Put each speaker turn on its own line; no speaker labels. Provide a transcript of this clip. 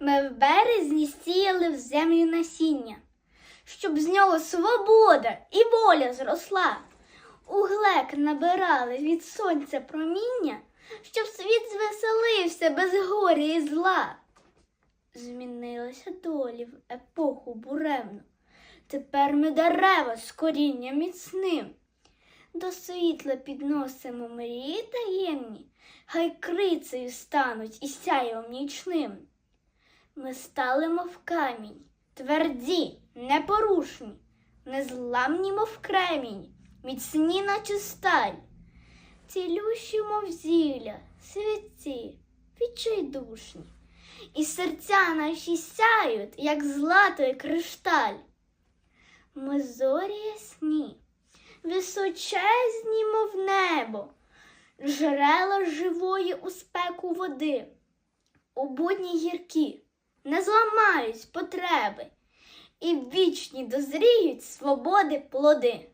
Ми в березні сіяли в землю насіння, щоб з нього свобода і воля зросла. У глек набирали від сонця проміння, щоб світ звеселився без горя і зла. Змінилися долі в епоху буремну. Тепер ми дерева з корінням міцним. До світла підносимо мрії таємні, хай крицею стануть і сяєм нічним. Ми стали, мов камінь, тверді, непорушні, незламні, мов кремінь, міцні, наче сталь. Цілющі, мов зілля, святці, відчайдушні, і серця наші сяють, як злато і кришталь. Ми зорі ясні, височезні, мов небо, джерела живої у спеку води, у будні гіркі не зламають потреби і вічні дозріють свободи плоди.